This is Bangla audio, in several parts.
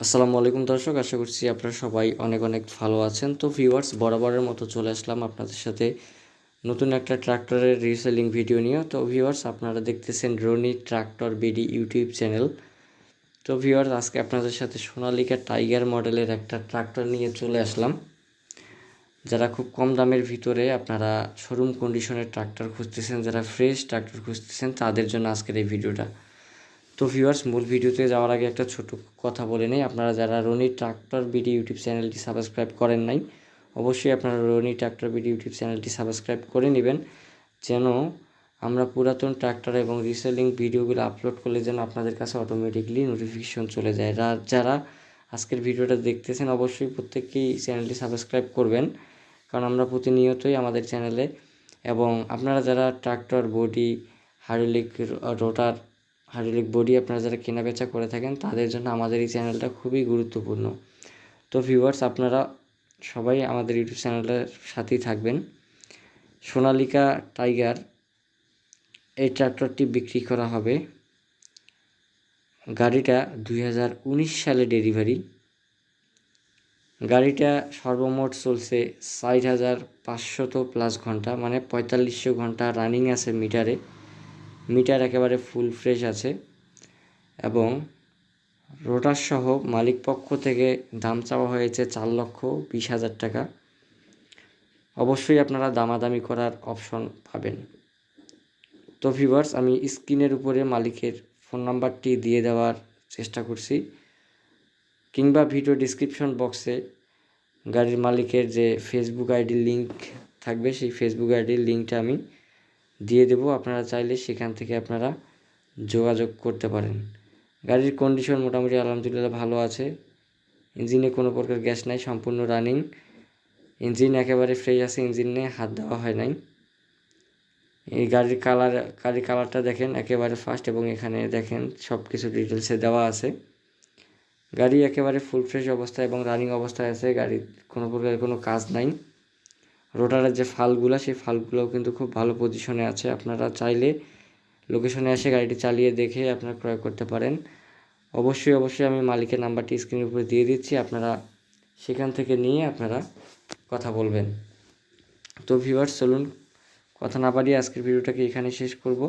আসসালামু আলাইকুম দর্শক, আশা করছি আপনারা সবাই অনেক অনেক ভালো আছেন। তো ভিউয়ার্স বরাবরের মতো চলে আসলাম আপনাদের সাথে নতুন একটা ট্রাক্টরের রিসেলিং ভিডিও নিয়ে। তো ভিউয়ার্স আপনারা দেখতেছেন Roni tractor BD YouTube channel তো ভিউয়ার্স আজকে আপনাদের সাথে সোনালিকা টাইগার মডেলের একটা ট্রাক্টর নিয়ে চলে আসলাম। যারা খুব কম দামের ভিতরে আপনারা শোরুম কন্ডিশনের ট্রাক্টর খুঁজতেছেন, যারা ফ্রেশ ট্রাক্টর খুঁজতেছেন, তাদের জন্য আজকের এই ভিডিওটা তো ভিউয়ার্স মূল ভিডিওতে যাওয়ার আগে একটা ছোট কথা বলে নেই। আপনারা যারা রনি ট্রাক্টর বিডি ইউটিউব চ্যানেলটি সাবস্ক্রাইব করেন নাই, অবশ্যই আপনারা রনি ট্রাক্টর বিডি ইউটিউব চ্যানেলটি সাবস্ক্রাইব করে নেবেন, যেন আমরা পুরাতন ট্রাক্টর এবং রিসেলিং ভিডিওগুলো আপলোড করলে যেন আপনাদের কাছে অটোমেটিকলি নোটিফিকেশন চলে যায়। যারা আজকের ভিডিওটা দেখতেছেন, অবশ্যই প্রত্যেকেই চ্যানেলটি সাবস্ক্রাইব করবেন, কারণ আমরা প্রতিনিয়তই আমাদের চ্যানেলে এবং আপনারা যারা tractor, body hydraulic rotor hydraulic body আপনারা যারা কেনাবেচা করে থাকেন, তাদের জন্য আমাদের এই চ্যানেলটা খুবই গুরুত্বপূর্ণ। তো ভিউয়ার্স আপনারা সবাই আমাদের ইউটিউব চ্যানেলের সাথেই থাকবেন। সোনালিকা টাইগার, এই ট্র্যাক্টরটি বিক্রি করা হবে। গাড়িটা দুই হাজার উনিশ সালে ডেলিভারি। গাড়িটা সর্বমোট চলছে ষাট হাজার পাঁচশত প্লাস ঘণ্টা মানে পঁয়তাল্লিশশো ঘণ্টা রানিং আছে মিটারে। মিটার একেবারে ফুল ফ্রেশ আছে এবং রোটার সহ মালিক পক্ষ থেকে দাম চাওয়া হয়েছে চার লক্ষ বিশ হাজার টাকা। অবশ্যই আপনারা দামাদামি করার অপশন পাবেন। তো ভিভার্স আমি স্ক্রিনের উপরে মালিকের ফোন নাম্বারটি দিয়ে দেওয়ার চেষ্টা করছি। কিংবা ভিডিও ডিসক্রিপশন বক্সে গাড়ির মালিকের যে ফেসবুক আইডির লিঙ্ক থাকবে, সেই ফেসবুক আইডির লিঙ্কটা আমি দিয়ে দেবো। আপনারা চাইলে সেখান থেকে আপনারা যোগাযোগ করতে পারেন। গাড়ির কন্ডিশন মোটামুটি আলহামদুলিল্লাহ ভালো আছে। ইঞ্জিনে কোনো প্রকার গ্যাস নাই, সম্পূর্ণ রানিং ইঞ্জিন একেবারে ফ্রেশ আছে, ইঞ্জিনে হাত দেওয়া হয় নাই। এই গাড়ির কালার গাড়ির কালারটা দেখেন একেবারে ফার্স্ট এবং এখানে দেখেন সব কিছু ডিটেলসে দেওয়া আছে। গাড়ি একেবারে ফুল ফ্রেশ অবস্থায় এবং রানিং অবস্থায় আছে। গাড়ির কোনো প্রকার কোনো কাজ নাই। রোটারের যে ফালগুলো, সেই ফালগুলোও কিন্তু খুব ভালো পজিশনে আছে। আপনারা চাইলে লোকেশনে এসে গাড়িটি চালিয়ে দেখে আপনারা ক্রয় করতে পারেন। অবশ্যই অবশ্যই আমি মালিকের নাম্বারটি স্ক্রিনের উপরে দিয়ে দিচ্ছি। আপনারা সেখান থেকে নিয়ে আপনারা কথা বলবেন। তো ভিউয়ার্স চলুন কথা না বাড়িয়ে আজকের ভিডিওটাকে এখানে শেষ করব।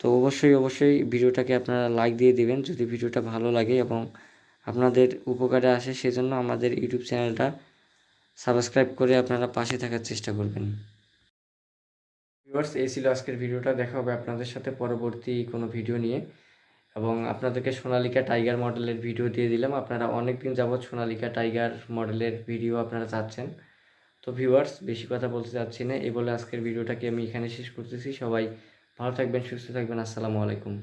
তো অবশ্যই অবশ্যই ভিডিওটাকে আপনারা লাইক দিয়ে দিবেন যদি ভিডিওটা ভালো লাগে এবং আপনাদের উপকারে আসে, সেজন্য আমাদের ইউটিউব চ্যানেলটা সাবস্ক্রাইব করে আপনারা পাশে থাকার চেষ্টা করবেন। ভিউয়ার্স, এই ছিল আজকের ভিডিওটা। দেখা হবে আপনাদের সাথে পরবর্তী কোনো ভিডিও নিয়ে। এবং আপনাদেরকে সোনালিকা টাইগার মডেলের ভিডিও দিয়ে দিলাম। আপনারা অনেক দিন যাবৎ সোনালিকা টাইগার মডেলের ভিডিও আপনারা চাচ্ছেন। তো ভিউয়ার্স, বেশি কথা বলতে চাচ্ছি না। এই বলে আজকের ভিডিওটাকে আমি এখানে শেষ করতেছি। সবাই ভালো থাকবেন, সুস্থ থাকবেন। আসসালামু আলাইকুম।